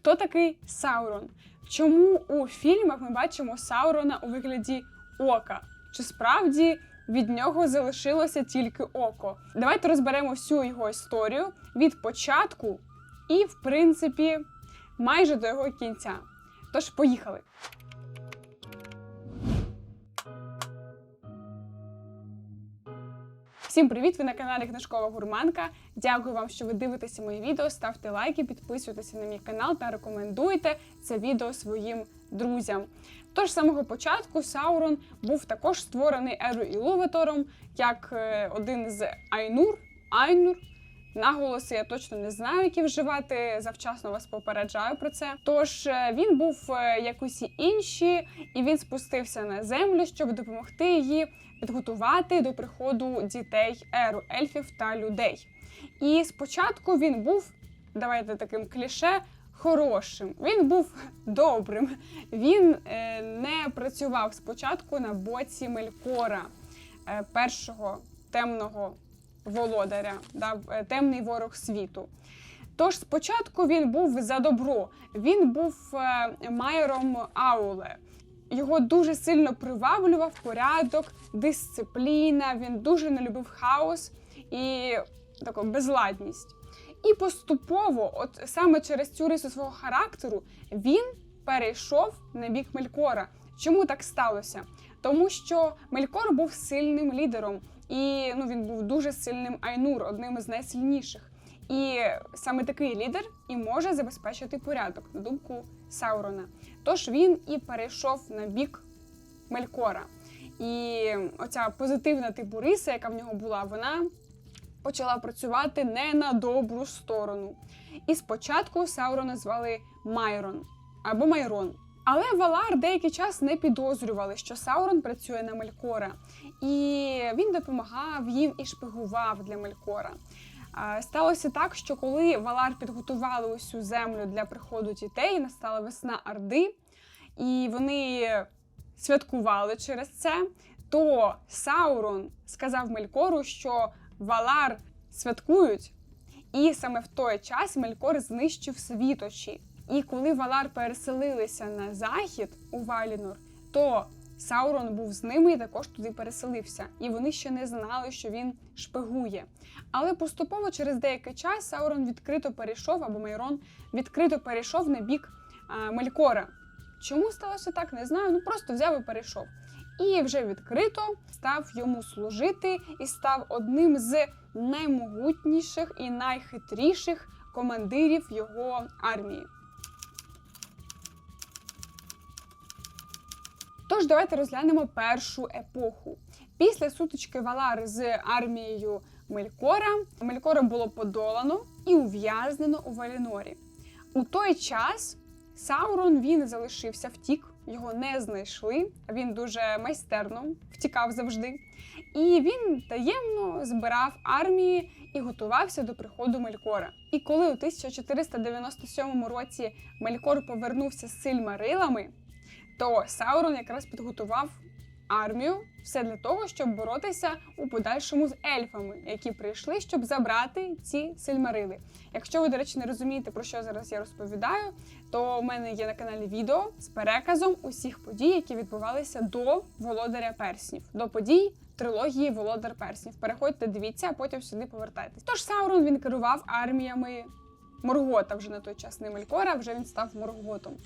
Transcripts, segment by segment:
Хто такий Саурон? Чому у фільмах ми бачимо Саурона у вигляді ока? Чи справді від нього залишилося тільки око? Давайте розберемо всю його історію від початку і, в принципі, майже до його кінця. Тож, поїхали! Всім привіт! Ви на каналі Книжкова Гурманка. Дякую вам, що ви дивитеся мої відео. Ставте лайки, підписуйтеся на мій канал та рекомендуйте це відео своїм друзям. Тож з самого початку Саурон був також створений Еру Іловетором як е, один з Айнур. Айнур. Наголоси я точно не знаю, які вживати. Завчасно вас попереджаю про це. Тож е, він був е, як усі інші, і він спустився на землю, щоб допомогти її підготувати до приходу дітей еру, ельфів та людей. І спочатку він був, давайте таким кліше, хорошим. Він був добрим. Він е, не працював спочатку на боці Мелькора, е, першого темного володаря, да, е, темний ворог світу. Тож спочатку він був за добро, він був е, майором Ауле. Його дуже сильно приваблював порядок, дисципліна. Він дуже не любив хаос і таку безладність. І поступово, от саме через цю рису свого характеру, він перейшов на бік Мелькора. Чому так сталося? Тому що Мелькор був сильним лідером, і ну, він був дуже сильним Айнур, одним із найсильніших. І саме такий лідер і може забезпечити порядок, на думку Саурона. Тож він і перейшов на бік Мелькора. І оця позитивна типу риса, яка в нього була, вона почала працювати не на добру сторону. І спочатку Саурона звали Майрон або Майрон. Але Валар деякий час не підозрювали, що Саурон працює на Мелькора, і він допомагав їм і шпигував для Мелькора. Сталося так, що коли Валар підготували усю землю для приходу дітей, настала весна Орди, і вони святкували через це, то Саурон сказав Мелькору, що Валар святкують, і саме в той час Мелькор знищив світочі. І коли Валар переселилися на захід у Валінор, то Саурон був з ними і також туди переселився. І вони ще не знали, що він шпигує. Але поступово через деякий час Саурон відкрито перейшов, або Майрон відкрито перейшов на бік а, Мелькора. Чому сталося так, не знаю. Ну просто взяв і перейшов. І вже відкрито став йому служити і став одним з наймогутніших і найхитріших командирів його армії. Тож давайте розглянемо першу епоху. Після сутички Валари з армією Мелькора Мелькора було подолано і ув'язнено у Валінорі. У той час Саурон він залишився втік, його не знайшли. Він дуже майстерно втікав завжди. І він таємно збирав армії і готувався до приходу Мелькора. І коли у 1497 році Мелькор повернувся з сильмарилами, то Саурон якраз підготував армію все для того, щоб боротися у подальшому з ельфами, які прийшли, щоб забрати ці сильмарили. Якщо ви, до речі, не розумієте, про що зараз я розповідаю, то у мене є на каналі відео з переказом усіх подій, які відбувалися до володаря перснів, до подій. Трилогії Володар Перснів. Переходьте, дивіться, а потім сюди повертайтесь. Тож Саурон він керував арміями Моргота вже на той час не Мелькора, вже він став Морготом.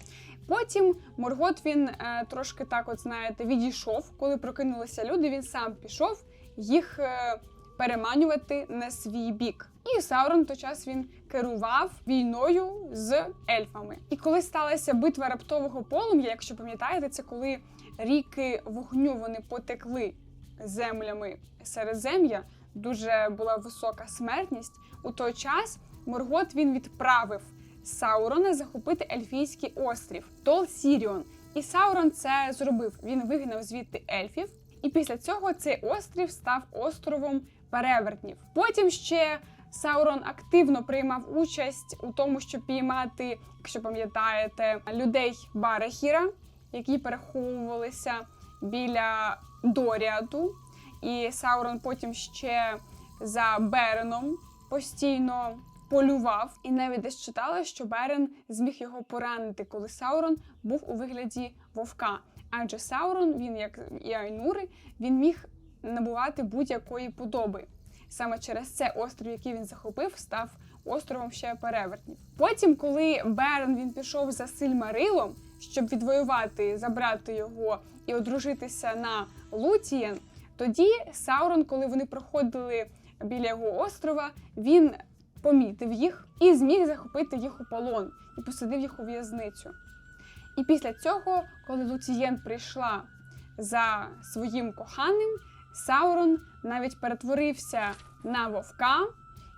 Потім Моргот він е, трошки так, от знаєте, відійшов. Коли прокинулися люди, він сам пішов їх е, переманювати на свій бік. І Саурон той час він керував війною з ельфами. І коли сталася битва раптового полум'я, якщо пам'ятаєте, це коли ріки вогню вони потекли землями Середзем'я, дуже була висока смертність. У той час Моргот він відправив Саурона захопити Ельфійський острів Тол Сіріон. І Саурон це зробив. Він вигнав звідти ельфів, і після цього цей острів став островом перевертнів. Потім ще Саурон активно приймав участь у тому, щоб піймати, якщо пам'ятаєте, людей Барахіра, які переховувалися біля Доріаду. І Саурон потім ще за Береном постійно полював, і навіть десь читала, що Берен зміг його поранити, коли Саурон був у вигляді вовка. Адже Саурон, він як і Айнури, він міг набувати будь-якої подоби. Саме через це острів, який він захопив, став островом ще перевертнів. Потім, коли Берен він пішов за Сильмарилом, щоб відвоювати, забрати його і одружитися на Лутієн, тоді Саурон, коли вони проходили біля його острова, він помітив їх і зміг захопити їх у полон і посадив їх у в'язницю. І після цього, коли Луцієн прийшла за своїм коханим, Саурон навіть перетворився на вовка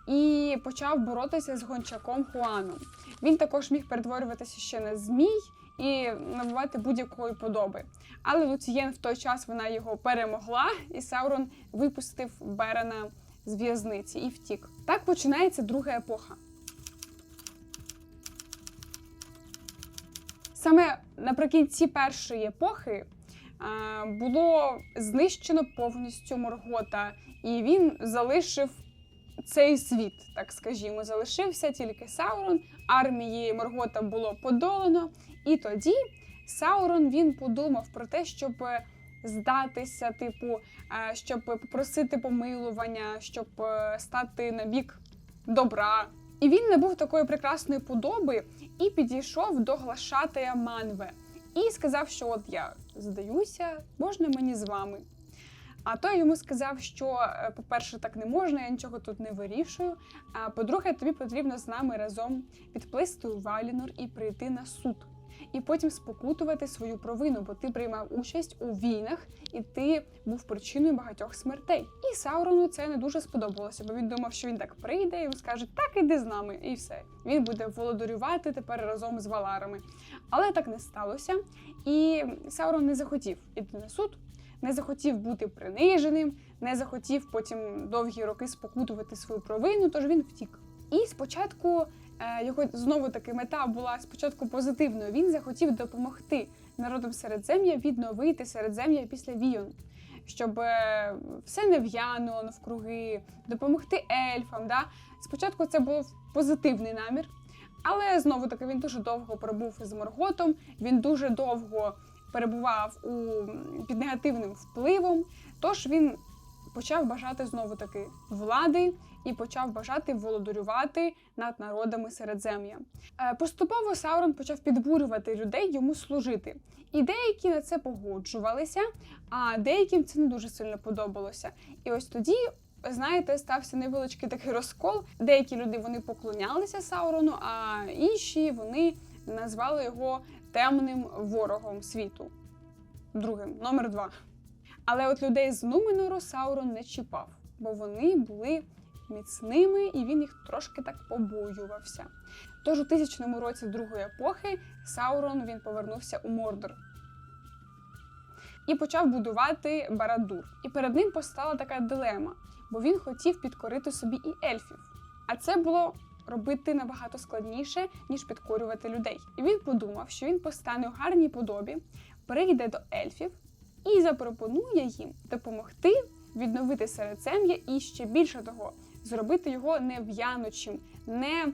і почав боротися з гончаком Хуаном. Він також міг перетворюватися ще на змій і набувати будь-якої подоби. Але Луцієн в той час вона його перемогла, і Саурон випустив Берена з в'язниці і втік. Так починається друга епоха. Саме наприкінці першої епохи е, було знищено повністю Моргота, і він залишив цей світ, так скажімо. Залишився тільки Саурон, армії Моргота було подолано, і тоді Саурон він подумав про те, щоб здатися, типу, е, щоб попросити помилування, щоб е, стати на бік добра. І він набув такої прекрасної подоби і підійшов до глашатая Манве і сказав, що от я здаюся, можна мені з вами. А той йому сказав, що, е, по-перше, так не можна, я нічого тут не вирішую. А по-друге, тобі потрібно з нами разом підплисти у Валінор і прийти на суд. І потім спокутувати свою провину, бо ти приймав участь у війнах, і ти був причиною багатьох смертей. І Саурону це не дуже сподобалося, бо він думав, що він так прийде і скаже, так іди з нами, і все. Він буде володарювати тепер разом з валарами. Але так не сталося. І Саурон не захотів іти на суд, не захотів бути приниженим, не захотів потім довгі роки спокутувати свою провину, тож він втік. І спочатку його знову таки мета була спочатку позитивною. Він захотів допомогти народам середзем'я відновити середзем'я після війн, щоб е, все не в'януло навкруги, допомогти ельфам. Да? Спочатку це був позитивний намір, але знову таки він дуже довго пробув з Морготом, він дуже довго перебував у, під негативним впливом. Тож він почав бажати знову таки влади і почав бажати володарювати над народами Середзем'я. Е, Поступово Саурон почав підбурювати людей йому служити. І деякі на це погоджувалися, а деяким це не дуже сильно подобалося. І ось тоді. Знаєте, стався невеличкий такий розкол. Деякі люди вони поклонялися Саурону, а інші вони назвали його темним ворогом світу. Другим, номер два. Але от людей з Нуменору Саурон не чіпав, бо вони були міцними і він їх трошки так побоювався. Тож у тисячному році другої епохи Саурон він повернувся у Мордор і почав будувати Барадур. І перед ним постала така дилема, бо він хотів підкорити собі і ельфів. А це було робити набагато складніше, ніж підкорювати людей. І він подумав, що він постане у гарній подобі, прийде до ельфів і запропонує їм допомогти відновити середзем'я і ще більше того, зробити його не в'янучим, не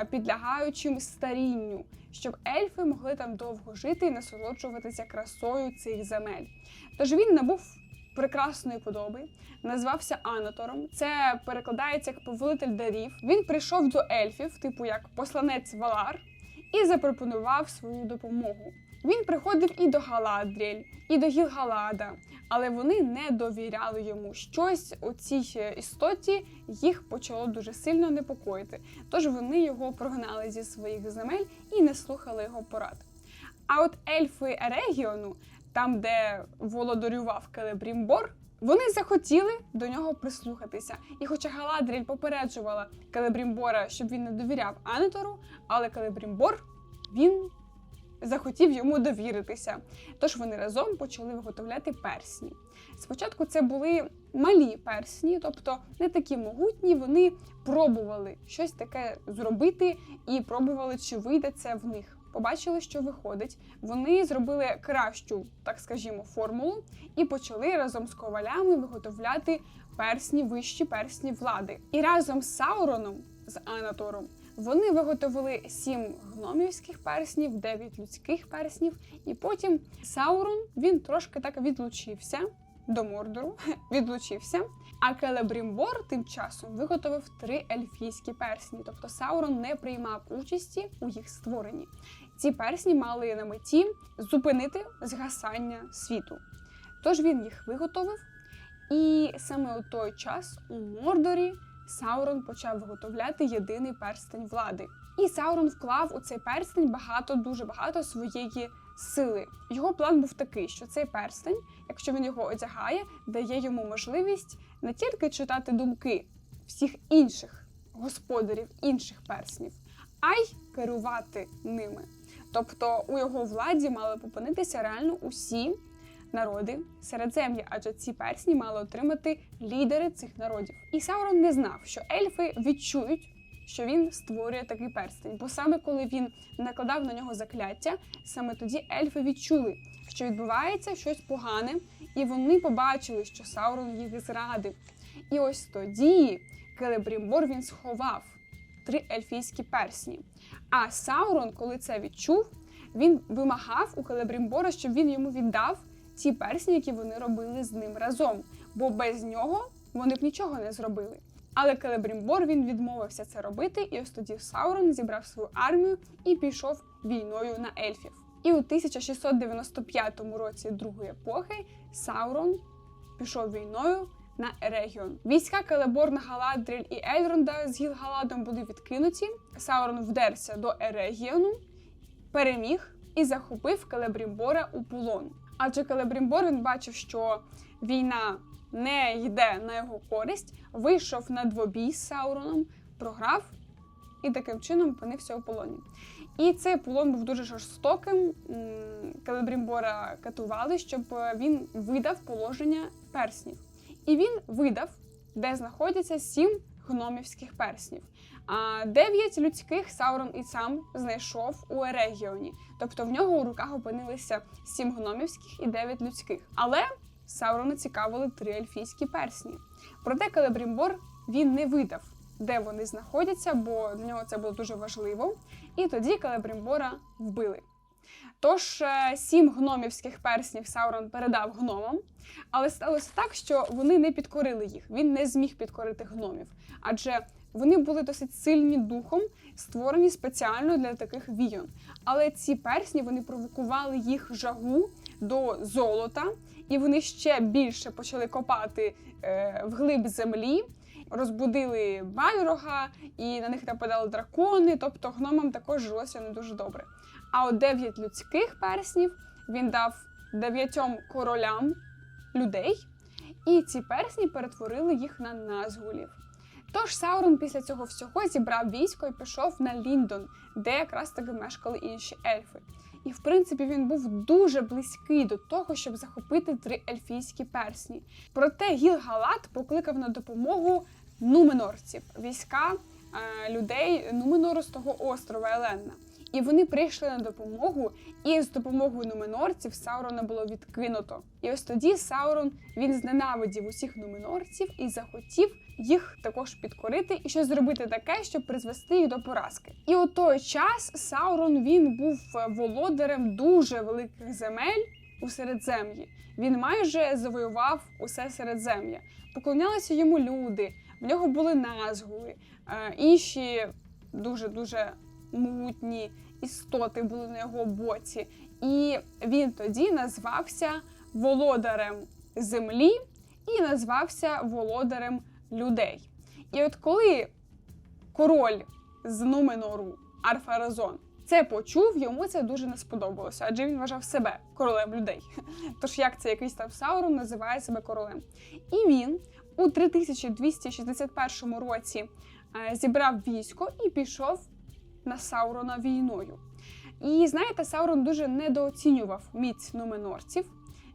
е, підлягаючим старінню, щоб ельфи могли там довго жити і насолоджуватися красою цих земель. Тож він набув прекрасної подоби, назвався Анатором. Це перекладається як повелитель дарів. Він прийшов до ельфів, типу як посланець Валар, і запропонував свою допомогу. Він приходив і до Галадріль, і до Гілгалада, але вони не довіряли йому. Щось у цій істоті їх почало дуже сильно непокоїти. Тож вони його прогнали зі своїх земель і не слухали його порад. А от ельфи Ерегіону, там, де володарював Келебрімбор, вони захотіли до нього прислухатися. І хоча Галадріль попереджувала Келебрімбора, щоб він не довіряв Анатору, але Келебрімбор він захотів йому довіритися. Тож вони разом почали виготовляти персні. Спочатку це були малі персні, тобто не такі могутні. Вони пробували щось таке зробити і пробували, чи вийде це в них. Побачили, що виходить. Вони зробили кращу, так скажімо, формулу і почали разом з ковалями виготовляти персні, вищі персні влади. І разом з Сауроном з Анатором. Вони виготовили сім гномівських перснів, дев'ять людських перснів, і потім Саурон він трошки так відлучився до Мордору, відлучився. А Келебрімбор тим часом виготовив три ельфійські персні, тобто Саурон не приймав участі у їх створенні. Ці персні мали на меті зупинити згасання світу. Тож він їх виготовив, і саме у той час у Мордорі Саурон почав виготовляти єдиний перстень влади. І Саурон вклав у цей перстень багато, дуже багато своєї сили. Його план був такий, що цей перстень, якщо він його одягає, дає йому можливість не тільки читати думки всіх інших господарів інших перснів, а й керувати ними. Тобто у його владі мали попинитися реально усі народи середзем'я, адже ці персні мали отримати лідери цих народів. І Саурон не знав, що ельфи відчують. Що він створює такий перстень, бо саме коли він накладав на нього закляття, саме тоді ельфи відчули, що відбувається щось погане, і вони побачили, що Саурон їх зрадив. І ось тоді Келебрімбор він сховав три ельфійські персні. А Саурон, коли це відчув, він вимагав у Келебрімбора, щоб він йому віддав ті персні, які вони робили з ним разом, бо без нього вони б нічого не зробили. Але Келебрімбор він відмовився це робити, і ось тоді Саурон зібрав свою армію і пішов війною на ельфів. І у 1695 році другої епохи Саурон пішов війною на Ерегіон. Війська Келеборна, Галадріль і Ельронда з Гілгаладом були відкинуті. Саурон вдерся до Ерегіону, переміг і захопив Келебрімбора у полон. Адже Келебрімбор він бачив, що війна не йде на його користь, вийшов на двобій з Сауроном, програв і таким чином опинився у полоні. І цей полон був дуже жорстоким. М, Келебрімбора катували, щоб він видав положення перснів. І він видав, де знаходяться сім гномівських перснів. А дев'ять людських Саурон і сам знайшов у Ерегіоні. Тобто в нього у руках опинилися сім гномівських і дев'ять людських. Але Саурона цікавили три ельфійські персні. Проте Келебрімбор він не видав, де вони знаходяться, бо для нього це було дуже важливо. І тоді Келебрімбора вбили. Тож е, сім гномівських перснів Саурон передав гномам, але сталося так, що вони не підкорили їх. Він не зміг підкорити гномів, адже вони були досить сильні духом, створені спеціально для таких війон. Але ці персні вони провокували їх жагу до золота, і вони ще більше почали копати е, вглиб землі. Розбудили Бальрога, і на них нападали дракони, тобто гномам також жилося не дуже добре. А от дев'ять людських перснів він дав дев'ятьом королям людей, і ці персні перетворили їх на назгулів. Тож Саурон після цього всього зібрав військо і пішов на Ліндон, де якраз таки мешкали інші ельфи. І в принципі він був дуже близький до того, щоб захопити три ельфійські персні. Проте Гіл-Галат покликав на допомогу нуменорців, війська е, людей Нуменору з того острова Еленна. І вони прийшли на допомогу, і з допомогою нуменорців Саурона було відкинуто. І ось тоді Саурон він зненавидів усіх нуменорців і захотів їх також підкорити і щось зробити таке, щоб призвести їх до поразки. І у той час Саурон він був володарем дуже великих земель у середзем'ї. Він майже завоював усе середзем'я. Поклонялися йому люди, в нього були назгули, е, інші дуже дуже мутні істоти були на його боці. І він тоді назвався володарем землі і назвався володарем людей. І от коли король з Нуменору Арфаразон це почув, йому це дуже не сподобалося, адже він вважав себе королем людей. Тож як це якийсь там Саурон називає себе королем? І він у 3261 році е, зібрав військо і пішов на Саурона війною. І знаєте, Саурон дуже недооцінював міць нуменорців.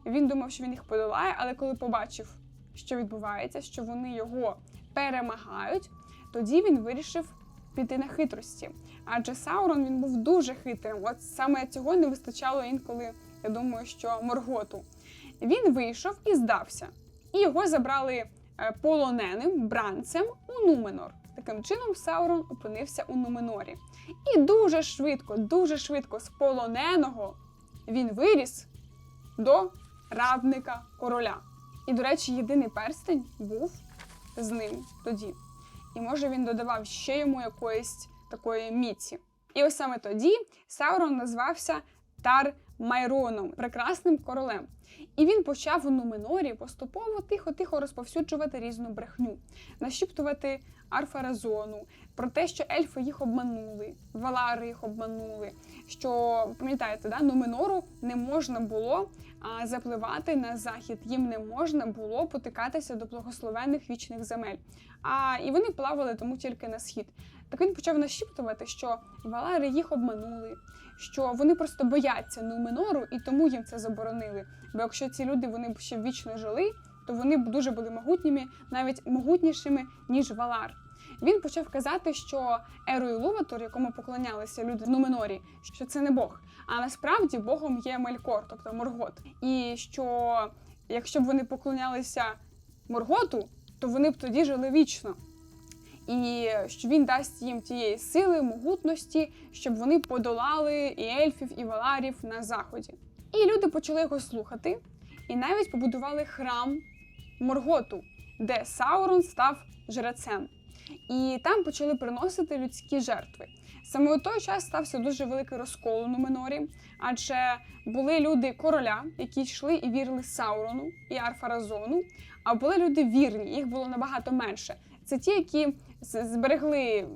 Він думав, що він їх подолає, але коли побачив, що відбувається, що вони його перемагають, тоді він вирішив піти на хитрості. Адже Саурон він був дуже хитрим. От саме цього не вистачало інколи, я думаю, що Морготу. Він вийшов і здався. І його забрали е, полоненим бранцем у Нуменор. Таким чином, Саурон опинився у Нуменорі. І дуже швидко, дуже швидко з полоненого він виріс до радника короля. І, до речі, єдиний перстень був з ним тоді. І може він додавав ще йому якоїсь такої міці. І ось саме тоді Саурон назвався Тар Майроном, прекрасним королем. І він почав у Нуменорі поступово тихо-тихо розповсюджувати різну брехню, нашіптувати Арфаразону, про те, що ельфи їх обманули, валари їх обманули. Що пам'ятаєте, да, Нуменору не можна було а, запливати на захід, їм не можна було потикатися до благословенних вічних земель. А і вони плавали тому тільки на схід. Так він почав нашіптувати, що валари їх обманули, що вони просто бояться Нуменору і тому їм це заборонили. Бо якщо ці люди вони б ще вічно жили, то вони б дуже були могутніми, навіть могутнішими, ніж Валар. Він почав казати, що Ерою Луватор, якому поклонялися люди в Нуменорі, що це не Бог. А насправді Богом є Мелькор, тобто Моргот. І що якщо б вони поклонялися Морготу, то вони б тоді жили вічно. І що він дасть їм тієї сили, могутності, щоб вони подолали і ельфів, і валарів на заході. І люди почали його слухати, і навіть побудували храм Морготу, де Саурон став жрецем. І там почали приносити людські жертви. Саме у той час стався дуже великий розкол у Нуменорі, адже були люди короля, які йшли і вірили Саурону і Арфаразону, а були люди вірні, їх було набагато менше. Це ті, які зберегли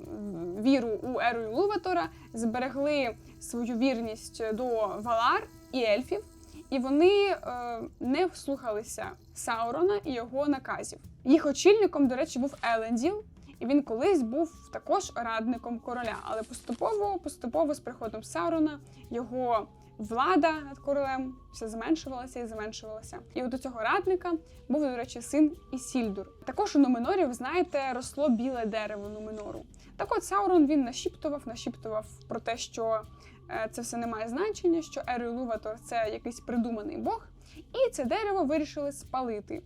віру у Еру Луватора, зберегли свою вірність до Валар і ельфів, і вони е, не вслухалися Саурона і його наказів. Їх очільником, до речі, був Еленділ, і він колись був також радником короля. Але поступово, поступово з приходом Саурона його влада над королем все зменшувалася і зменшувалася. І от у цього радника був, до речі, син Ісільдур. Також у Нуменорі, знаєте, росло біле дерево Нуменору. Так от Саурон він нашіптував, нашіптував про те, що це все не має значення, що Ерюлуватор це якийсь придуманий бог, і це дерево вирішили спалити.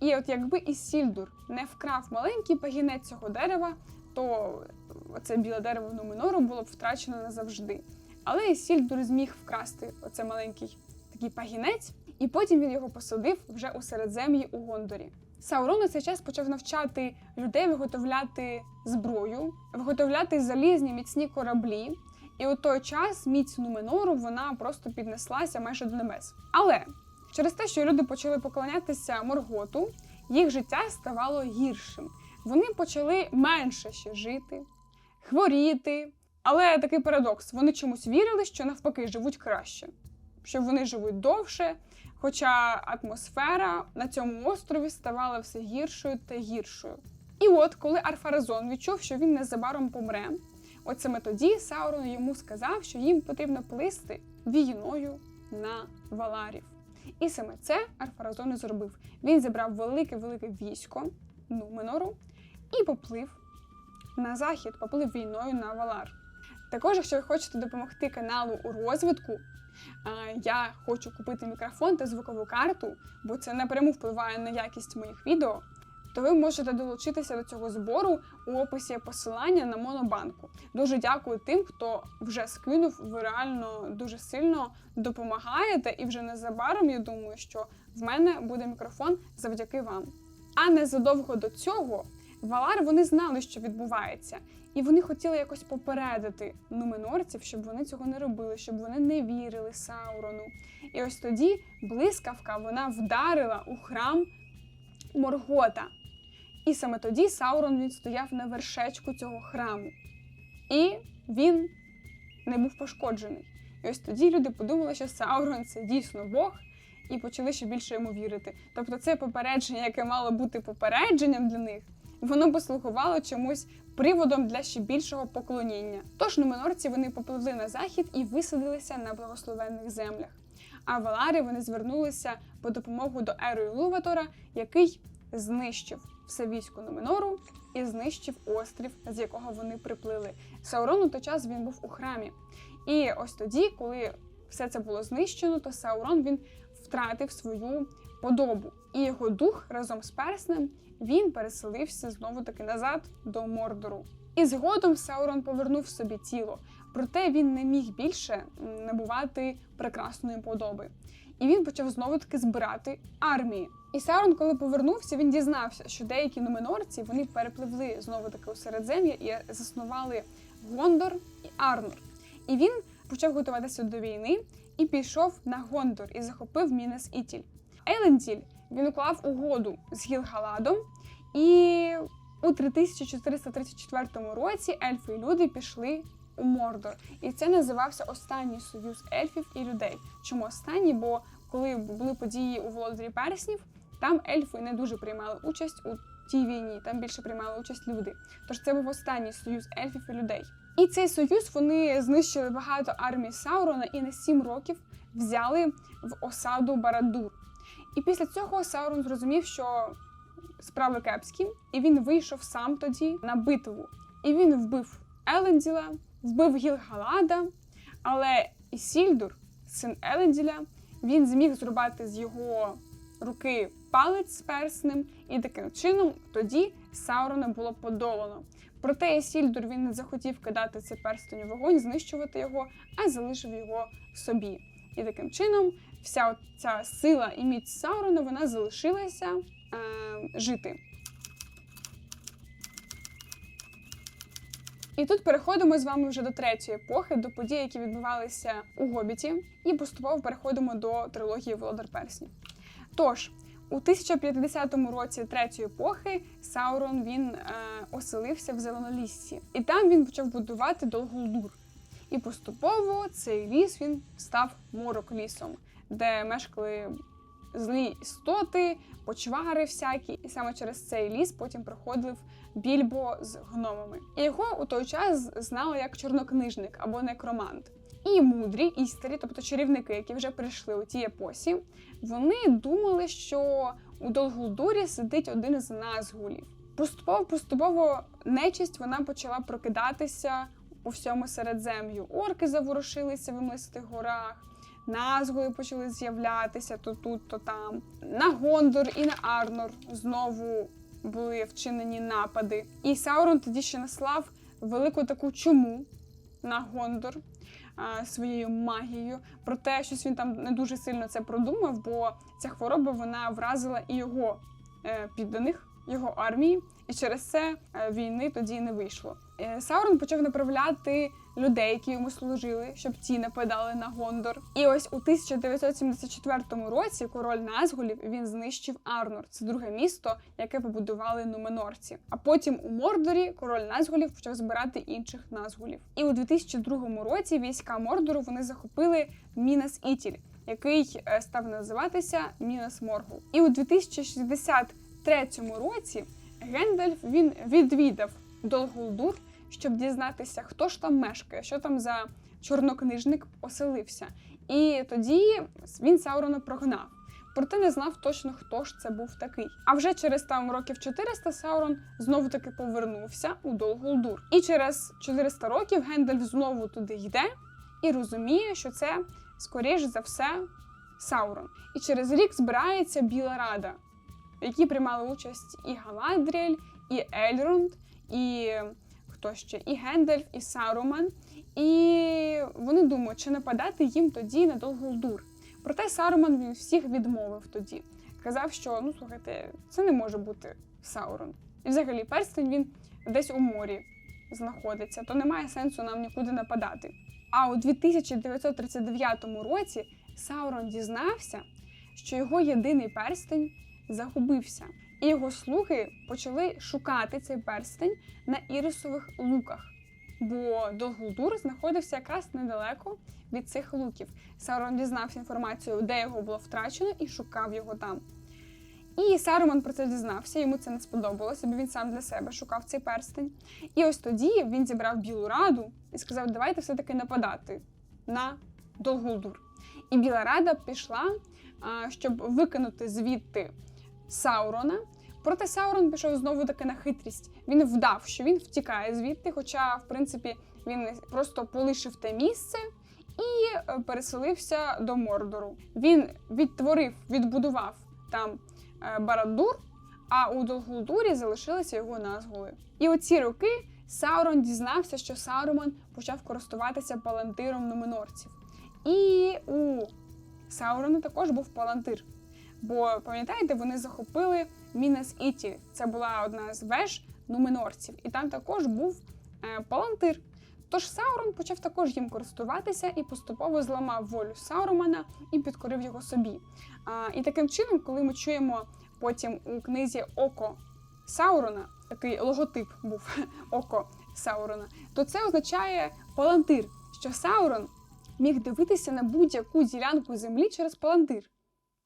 І от якби Ісільдур не вкрав маленький пагінець цього дерева, то це біле дерево Нуменору було б втрачено назавжди. Але Ісільдур зміг вкрасти оце маленький такий пагінець, і потім він його посадив вже у середзем'ї у Гондорі. Саурон у цей час почав навчати людей виготовляти зброю, виготовляти залізні міцні кораблі. І у той час міць Нуменору вона просто піднеслася майже до небес. Але через те, що люди почали поклонятися Морготу, їх життя ставало гіршим. Вони почали менше ще жити, хворіти. Але такий парадокс: вони чомусь вірили, що навпаки живуть краще, що вони живуть довше. Хоча атмосфера на цьому острові ставала все гіршою та гіршою. І от, коли Арфаразон відчув, що він незабаром помре, от саме тоді Саурон йому сказав, що їм потрібно плисти війною на Валарів. І саме це Арфаразон і зробив. Він зібрав велике-велике військо Нуменору і поплив на захід, поплив війною на Валар. Також, якщо ви хочете допомогти каналу у розвитку, я хочу купити мікрофон та звукову карту, бо це напряму впливає на якість моїх відео. То ви можете долучитися до цього збору у описі посилання на монобанку. Дуже дякую тим, хто вже скинув. Ви реально дуже сильно допомагаєте, і вже незабаром я думаю, що в мене буде мікрофон завдяки вам. А незадовго до цього Валар вони знали, що відбувається, і вони хотіли якось попередити нуменорців, щоб вони цього не робили, щоб вони не вірили Саурону. І ось тоді блискавка вона вдарила у храм Моргота. І саме тоді Саурон він стояв на вершечку цього храму. І він не був пошкоджений. І ось тоді люди подумали, що Саурон це дійсно Бог, і почали ще більше йому вірити. Тобто це попередження, яке мало бути попередженням для них, воно послугувало чомусь приводом для ще більшого поклоніння. Тож нуменорці вони попливли на захід і висадилися на благословенних землях. А Валарі вони звернулися по допомогу до Ерою Луватора, який знищив все військо Нуменору і знищив острів, з якого вони приплили. Саурон у той час він був у храмі. І ось тоді, коли все це було знищено, то Саурон він втратив свою подобу. І його дух разом з перснем він переселився знову таки назад до Мордору. І згодом Саурон повернув собі тіло, проте він не міг більше набувати прекрасної подоби. І він почав знову таки збирати армії. І Саурон, коли повернувся, він дізнався, що деякі нуменорці вони перепливли знову таки у середзем'я і заснували Гондор і Арнор. І він почав готуватися до війни і пішов на Гондор і захопив Мінес Ітіль. Еленділь він уклав угоду з Гілгаладом, і у 3434 році ельфи і люди пішли у Мордор. І це називався останній союз ельфів і людей. Чому останній? Бо коли були події у Володарі Перснів, там ельфи не дуже приймали участь у тій війні, там більше приймали участь люди. Тож це був останній союз ельфів і людей. І цей союз вони знищили багато армій Саурона і на сім років взяли в осаду Барадур. І після цього Саурон зрозумів, що справи кепські, і він вийшов сам тоді на битву. І він вбив Еленділа, вбив Гілгалада, але Ісільдур, син Еленділя, він зміг зрубати з його руки палець з перснем, і таким чином тоді Саурона було подолано. Проте Ісільдур він не захотів кидати цей перстень у вогонь, знищувати його, а залишив його собі. І таким чином вся ця сила і міць Саурона вона залишилася е, жити. І тут переходимо з вами вже до третьої епохи, до подій, які відбувалися у Гобіті, і поступово переходимо до трилогії Володар Перснів. Тож, у 1050 році третьої епохи Саурон він е, оселився в Зеленоліссі, і там він почав будувати Долгулдур. І поступово цей ліс він став морок лісом, де мешкали злі істоти, почвари всякі, і саме через цей ліс потім проходив більбо з гномами. І його у той час знали як чорнокнижник або некромант. І мудрі істері, тобто чарівники, які вже прийшли у тій епосі, вони думали, що у Долгулдурі сидить один з назгулів. Поступово, поступово нечисть вона почала прокидатися у всьому середзем'ю. Орки заворушилися в млистих горах, назгули почали з'являтися то тут, то там. На Гондор і на Арнор знову були вчинені напади. І Саурон тоді ще наслав велику таку чуму на Гондор а, своєю магією. Проте щось він там не дуже сильно це продумав, бо ця хвороба вона вразила і його е, підданих, його армії, і через це е, війни тоді не вийшло. Е, Саурон почав направляти людей, які йому служили, щоб ті нападали на Гондор. І ось у 1974 році король Назгулів він знищив Арнор. Це друге місто, яке побудували нуменорці. А потім у Мордорі король Назгулів почав збирати інших назгулів. І у 2002 році війська Мордору вони захопили Мінас Ітіль, який е, став називатися Мінас Моргул. І у 2063 році Гендальф він відвідав Долгулдур, щоб дізнатися, хто ж там мешкає, що там за чорнокнижник оселився. І тоді він Саурона прогнав. Проте не знав точно, хто ж це був такий. А вже через там років 400 Саурон знову таки повернувся у Долгулдур. І через 400 років Гендальф знову туди йде і розуміє, що це скоріш за все Саурон. І через рік збирається Біла Рада, в якій приймали участь і Галадріель, і Ельронд, і хто ще, і Гендальф, і Саруман. І вони думають, чи нападати їм тоді на Долгулдур. Проте Саруман він всіх відмовив тоді. Казав, що ну слухайте, це не може бути Саурон. І взагалі перстень він десь у морі знаходиться, то немає сенсу нам нікуди нападати. А у 2939 році Саурон дізнався, що його єдиний перстень загубився, і його слуги почали шукати цей перстень на ірисових луках. Бо Долгулдур знаходився якраз недалеко від цих луків. Саурон дізнався інформацію, де його було втрачено, і шукав його там. І Саруман про це дізнався, йому це не сподобалося, бо він сам для себе шукав цей перстень. І ось тоді він зібрав Білу Раду і сказав: давайте все-таки нападати на Долгулдур. І Біла Рада пішла, щоб викинути звідти Саурона. Проте Саурон пішов знову таки на хитрість. Він вдав, що він втікає звідти, хоча, в принципі, він просто полишив те місце і е, переселився до Мордору. Він відтворив, відбудував та е, Барадур, а у Долгулдурі залишилися його назгули. І у ці роки Саурон дізнався, що Саруман почав користуватися палантиром нуменорців. І у Саурона також був палантир. Бо пам'ятаєте, вони захопили Мінес Іті. Це була одна з веж нуменорців, і там також був е, палантир. Тож Саурон почав також їм користуватися і поступово зламав волю Саурумана і підкорив його собі. А, і таким чином, коли ми чуємо потім у книзі Око Саурона, такий логотип був Око Саурона, то це означає палантир, що Саурон міг дивитися на будь-яку ділянку землі через палантир,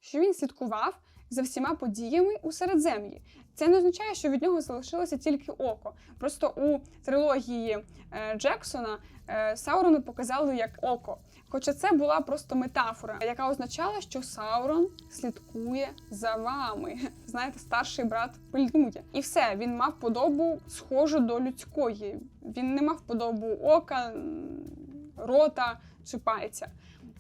що він слідкував за всіма подіями у середзем'ї. Це не означає, що від нього залишилося тільки око. Просто у трилогії е, Джексона е, Саурона показали як око. Хоча це була просто метафора, яка означала, що Саурон слідкує за вами. Знаєте, старший брат пильнує. І все, він мав подобу схожу до людської. Він не мав подобу ока, рота чи пальця.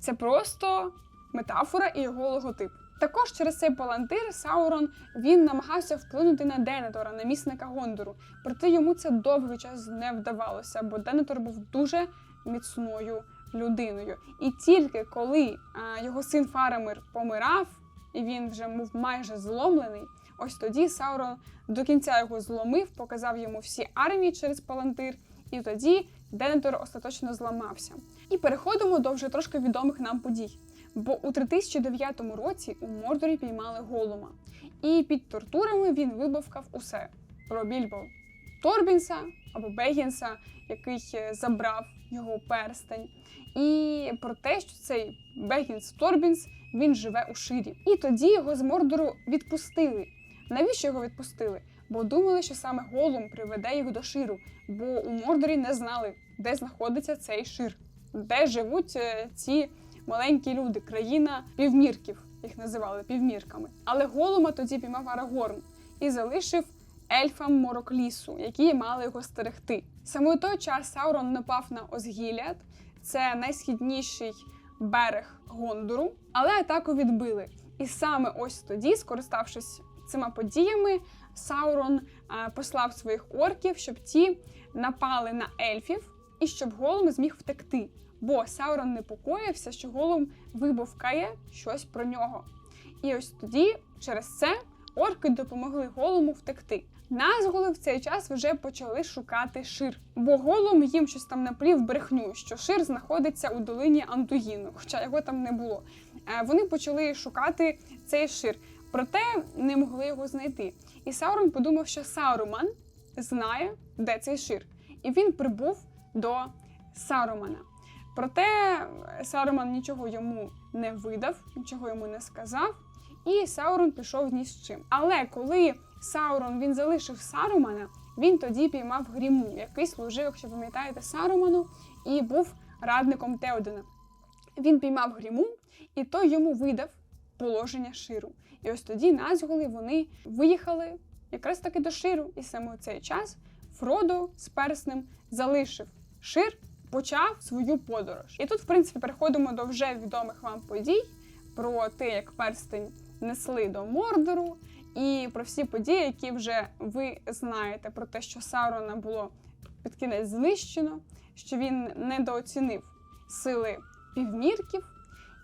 Це просто метафора і його логотип. Також через цей палантир Саурон він намагався вплинути на Денетора, намісника Гондору. Проте йому це довгий час не вдавалося, бо Денетор був дуже міцною людиною. І тільки коли а, його син Фарамир помирав, і він вже був майже зломлений, ось тоді Саурон до кінця його зломив, показав йому всі армії через палантир, і тоді Денетор остаточно зламався. І переходимо до вже трошки відомих нам подій. Бо у 3009 році у Мордорі піймали Голума, і під тортурами він вибавкав усе про Більбо Торбінса або Бегінса, який е, забрав його перстень, і про те, що цей Бегінс Торбінс він живе у ширі. І тоді його з Мордору відпустили. Навіщо його відпустили? Бо думали, що саме Голум приведе їх до ширу, бо у Мордорі не знали, де знаходиться цей шир, де живуть е, ці маленькі люди, країна півмірків, їх називали півмірками. Але голума тоді піймав Арагорн і залишив ельфам Мороклісу, які мали його стерегти. Саме у той час Саурон напав на Озгіліад, це найсхідніший берег Гондору, але атаку відбили. І саме ось тоді, скориставшись цими подіями, Саурон е, послав своїх орків, щоб ті напали на ельфів і щоб голум зміг втекти бо Саурон непокоївся, що голум вибовкає щось про нього. І ось тоді, через це, орки допомогли голому втекти. Назголи в цей час вже почали шукати шир, бо голум їм щось там наплів брехню, що шир знаходиться у долині Антуїну, хоча його там не було. Е, Вони почали шукати цей шир, проте не могли його знайти. І Саурон подумав, що Саруман знає, де цей шир, і він прибув до Сарумана. Проте Саруман нічого йому не видав, нічого йому не сказав, і Саурон пішов ні з чим. Але коли Саурон він залишив Сарумана, він тоді піймав Гріму, який служив, якщо пам'ятаєте, Саруману, і був радником Теодена. Він піймав Гріму, і той йому видав положення Ширу. І ось тоді Назгули вони виїхали якраз таки до Ширу. І саме у цей час Фродо з перснем залишив Шир почав свою подорож. І тут, в принципі, переходимо до вже відомих вам подій про те, як перстень несли до Мордору, і про всі події, які вже ви знаєте, про те, що Саурона було під кінець знищено, що він недооцінив сили півмірків,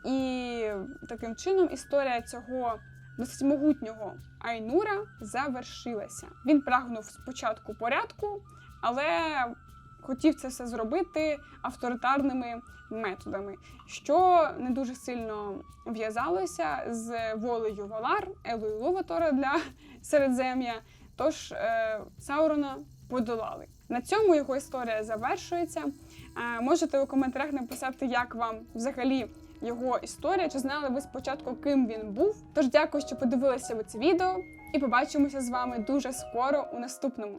і таким чином історія цього досить могутнього Айнура завершилася. Він прагнув спочатку порядку, але хотів це все зробити авторитарними методами, що не дуже сильно в'язалося з волею Валар, Елою Луватора для Середзем'я. Тож е, Саурона подолали. На цьому його історія завершується. Е, можете у коментарях написати, як вам взагалі його історія, чи знали ви спочатку, ким він був. Тож дякую, що подивилися ви це відео, і побачимося з вами дуже скоро у наступному.